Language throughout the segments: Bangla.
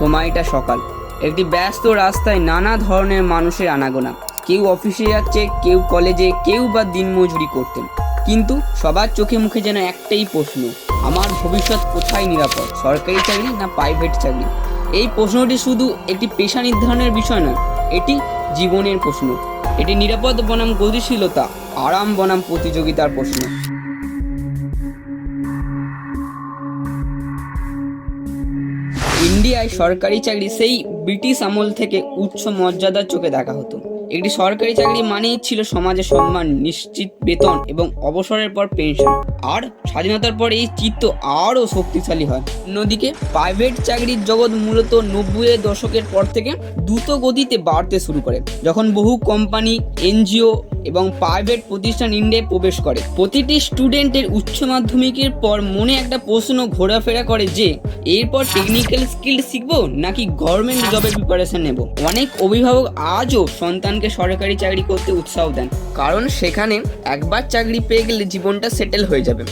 সময়টা সকাল। একটি ব্যস্ত রাস্তায় নানা ধরনের মানুষের আনাগোনা। কেউ অফিসে যাচ্ছে, কেউ কলেজে, কেউ বা দিনমজুরি করতেন। কিন্তু সবার চোখে মুখে যেন একটাই প্রশ্ন, আমার ভবিষ্যৎ কোথায় নিরাপদ? সরকারি চাকরি না প্রাইভেট চাকরি? এই প্রশ্নটি শুধু একটি পেশা নির্ধারণের বিষয় নয়, এটি জীবনের প্রশ্ন। এটি নিরাপদ বনাম গতিশীলতা, আরাম বনাম প্রতিযোগিতার প্রশ্ন। ইন্ডিয়ায় সরকারি চাকরি সেই ব্রিটিশ আমল থেকে উচ্চ মর্যাদার চোখে দেখা হতো। একটি সরকারি চাকরি মানেই ছিল সমাজে সম্মান, নিশ্চিত বেতন এবং অবসরের পর পেনশন আর স্বাধীনতার পর এই চিত্ত আরও শক্তিশালী হয়। অন্যদিকে প্রাইভেট চাকরির জগৎ মূলত নব্বইয়ের দশকের পর থেকে দ্রুত গতিতে বাড়তে শুরু করে, যখন বহু কোম্পানি এনজিও এবং প্রাইভেট প্রতিষ্ঠান ইন্ডিয়ায় প্রবেশ করে। প্রতিটি স্টুডেন্টের উচ্চ মাধ্যমিকের পর মনে একটা প্রশ্ন ঘোরাফেরা করে যে, এরপর টেকনিক্যাল স্কিল শিখব নাকি গভর্নমেন্ট জবের প্রিপারেশন নেব? অনেক অভিভাবক আজও সন্তানকে সরকারি চাকরি করতে উৎসাহ দেন, কারণ সেখানে একবার চাকরি পেয়ে গেলে জীবনটা সেটেল হয়ে যাবে।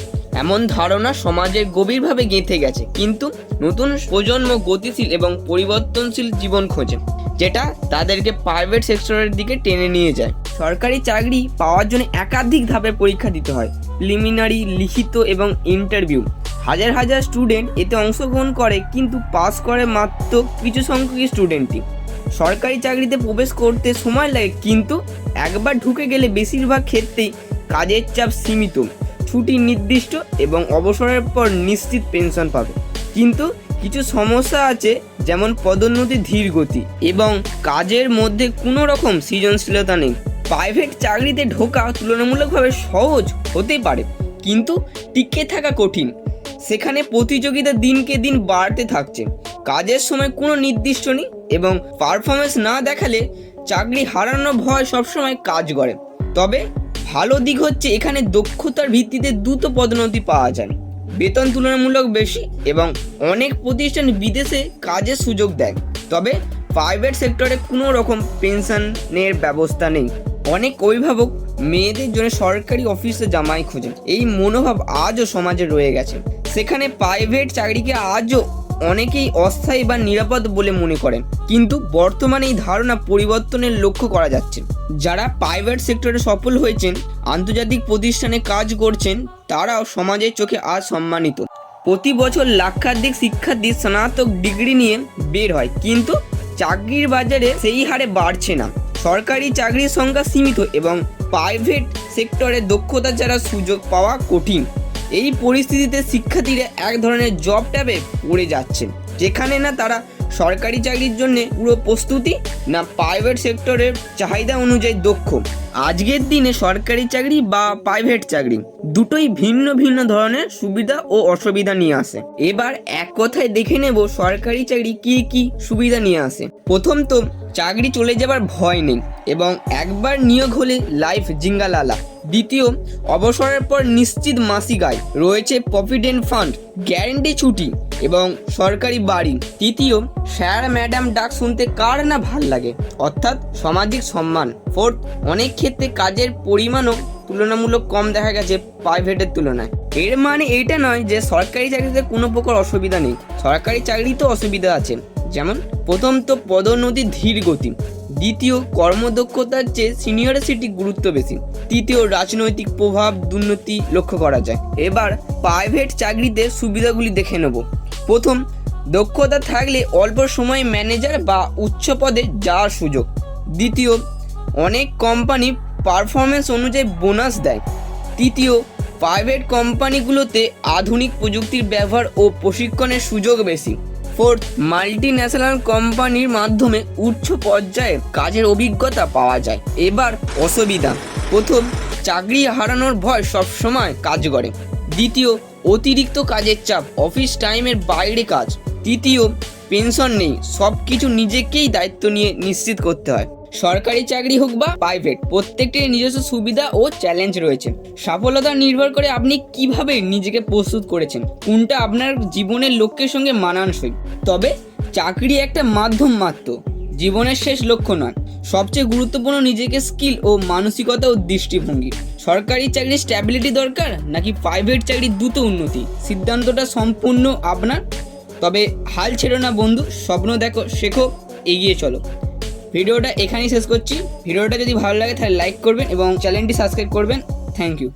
এমন ধারণা সমাজে গভীরভাবে গেঁথে গেছে, কিন্তু নতুন প্রজন্ম গতিশীল এবং পরিবর্তনশীল জীবন খোঁজে, যেটা তাদেরকে প্রাইভেট সেক্টরের দিকে টেনে নিয়ে যায়। সরকারি চাকরি পাওয়ার জন্য একাধিক ধাপে পরীক্ষা দিতে হয় প্রিলিমিনারি লিখিত এবং ইন্টারভিউ হাজার হাজার স্টুডেন্ট এতে অংশগ্রহণ করে, কিন্তু পাস করে মাত্র কিছু সংখ্যক স্টুডেন্টই সরকারি চাকরিতে প্রবেশ করতে সময় লাগে, কিন্তু একবার ঢুকে গেলে বেশিরভাগ ক্ষেত্রেই কাজের চাপ সীমিত। ছুটি নির্দিষ্ট এবং অবসরের পর নিশ্চিত পেনশন পাবে। কিন্তু কিছু সমস্যা আছে, যেমন পদোন্নতি ধীর গতি এবং কাজের মধ্যে কোনো রকম সৃজনশীলতা নেই। প্রাইভেট চাকরিতে ঢোকা তুলনামূলকভাবে সহজ হতে পারে, কিন্তু টিকে থাকা কঠিন। সেখানে প্রতিযোগিতা দিনকে দিন বাড়তে থাকছে। কাজের সময় কোনো নির্দিষ্ট নেই এবং পারফরমেন্স না দেখালে চাকরি হারানোর ভয় সবসময় কাজ করে। তবে ভালো দিক হচ্ছে এখানে দক্ষতার ভিত্তিতে দ্রুত পদোন্নতি পাওয়া যায়। বেতন তুলনামূলক বেশি এবং অনেক প্রতিষ্ঠান বিদেশে কাজের সুযোগ দেয়। তবে প্রাইভেট সেক্টরে কোনো রকম পেনশনের ব্যবস্থা নেই। অনেক অভিভাবক মেয়েদের জন্য সরকারি অফিসে জামাই খোঁজেন। এই মনোভাব আজও সমাজে রয়ে গেছে। সেখানে প্রাইভেট চাকরিকে আজও অনেকেই অস্থায়ী বা নিরাপদ বলে মনে করেন। কিন্তু বর্তমানে এই ধারণা পরিবর্তনের লক্ষ্য করা যাচ্ছে। যারা প্রাইভেট সেক্টরে সফল হয়েছেন, আন্তর্জাতিক প্রতিষ্ঠানে কাজ করছেন, তারাও সমাজের চোখে আজ সম্মানিত। প্রতি বছর লাক্ষাধিক শিক্ষার্থী স্নাতক ডিগ্রি নিয়ে বের হয়, কিন্তু চাকরির বাজারে সেই হারে বাড়ছে না। সরকারি চাকরির সংখ্যা সীমিত এবং প্রাইভেট সেক্টরে দক্ষতা ছাড়া সুযোগ পাওয়া কঠিন। এই পরিস্থিতিতে শিক্ষার্থীরা এক ধরনের জব ট্যাবে পড়ে যাচ্ছেন। যেখানে না তারা সরকারি চাকরির জন্য পুরো প্রস্তুতি, না প্রাইভেট সেক্টরের চাহিদা অনুযায়ী দক্ষ। আজকের দিনে সরকারি চাকরি বা প্রাইভেট চাকরি দুটোই ভিন্ন ভিন্ন ধরনের সুবিধা ও অসুবিধা নিয়ে আসে। এবার এক কথায় দেখে নেব সরকারি চাকরি কি কি সুবিধা নিয়ে আসে। প্রথম তো চাকরি চলে যাবার ভয় নেই এবং একবার নিয়োগ হলে লাইফ জিঙ্গালালা। দ্বিতীয়, অবসরের পর নিশ্চিত মাসিক আয়, রয়েছে প্রভিডেন্ট ফান্ড গ্যারেন্টি ছুটি এবং সরকারি বাড়ি। তৃতীয় স্যার ম্যাডাম ডাক শুনতে কার না ভালো লাগে? অর্থাৎ সামাজিক সম্মান। ফোর্থ অনেক ক্ষেত্রে কাজের পরিমাণও তুলনামূলক কম দেখা গেছে প্রাইভেটের তুলনায়। এর মানে এটা নয় যে সরকারি চাকরিতে কোনো প্রকার অসুবিধা নেই। সরকারি চাকরিতে অসুবিধা আছে। যেমন, প্রথম তো পদোন্নতি ধীর গতি। দ্বিতীয়, কর্মদক্ষতার চেয়ে সিনিয়রিটি গুরুত্ব বেশি। তৃতীয়, রাজনৈতিক প্রভাব, দুর্নীতি লক্ষ্য করা যায়। এবার প্রাইভেট চাকরিতে সুবিধাগুলি দেখে নেব। প্রথম, দক্ষতা থাকলে অল্প সময় ম্যানেজার বা উচ্চ পদে যাওয়ার সুযোগ। দ্বিতীয় অনেক কোম্পানি পারফরমেন্স অনুযায়ী বোনাস দেয়। তৃতীয় প্রাইভেট কোম্পানিগুলোতে আধুনিক প্রযুক্তির ব্যবহার ও প্রশিক্ষণের সুযোগ বেশি। ফোর্থ মাল্টি ন্যাশনাল কোম্পানির মাধ্যমে উচ্চ পর্যায়ে কাজের অভিজ্ঞতা পাওয়া যায়। এবার অসুবিধা। প্রথম, চাকরি হারানোর ভয় সবসময় কাজ করে। দ্বিতীয়, অতিরিক্ত কাজের চাপ অফিস টাইমের বাইরে কাজ। তৃতীয় পেনশন নেই সব কিছু নিজেকেই দায়িত্ব নিয়ে নিশ্চিত করতে হয়। সরকারি চাকরি হোক বা প্রাইভেট প্রত্যেকটির নিজস্ব সুবিধা ও চ্যালেঞ্জ রয়েছে। সফলতা নির্ভর করে আপনি কীভাবে নিজেকে প্রস্তুত করেছেন, কোনটা আপনার জীবনের লক্ষ্যের সঙ্গে মানানসই। তবে চাকরি একটা মাধ্যম মাত্র, জীবনের শেষ লক্ষ্য নয়। সবচেয়ে গুরুত্বপূর্ণ নিজেকে স্কিল ও মানসিকতা ও দৃষ্টিভঙ্গি। সরকারি চাকরির স্ট্যাবিলিটি দরকার নাকি প্রাইভেট চাকরির দ্রুত উন্নতি? সিদ্ধান্তটা সম্পূর্ণ আপনার। তবে হাল ছেড়ো না বন্ধু, স্বপ্ন দেখো, শেখো, এগিয়ে চলো। ভিডিওটা এখানেই শেষ করছি। ভিডিওটা যদি ভালো লাগে তাহলে লাইক করবেন এবং চ্যানেলটি সাবস্ক্রাইব করবেন। Thank you